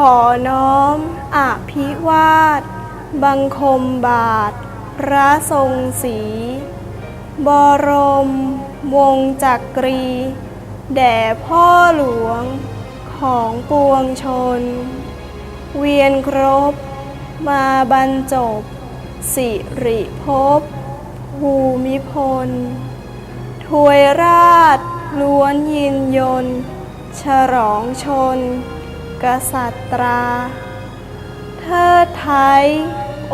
ขอน้อมอภิวาท บังคมบาท พระทรงศรีบรม วงจักรี แด่พ่อหลวงของปวงชน เวียนครบ มาบรรจบ สิริภพภูมิพลถวยราชล้วนยินยน ฉลองชน กษัตราเทิดไทย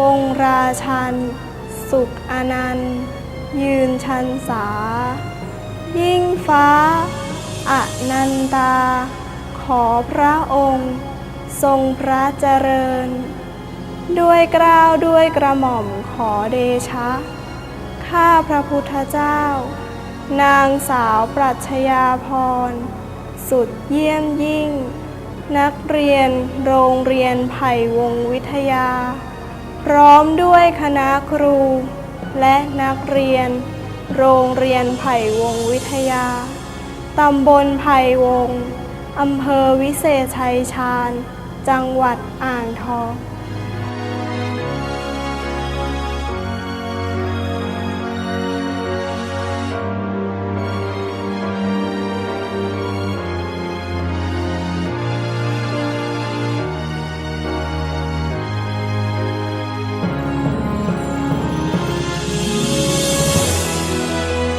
องค์ราชัน สุขอนันต์ยืนชันสา ยิ่งฟ้า อนันตา ขอพระองค์ ทรงพระเจริญ ด้วยกล้าวด้วยกระหม่อมขอเดชะ ข้าพระพุทธเจ้า นางสาวปรัชญาพร สุดเยี่ยมยิ่ง นักเรียนโรงเรียนไผ่วงวิทยา พร้อมด้วยคณะครู และนักเรียน โรงเรียนไผ่วงวิทยา ตำบลไผ่วง อำเภอวิเศษชัยชาญ จังหวัดอ่างทอง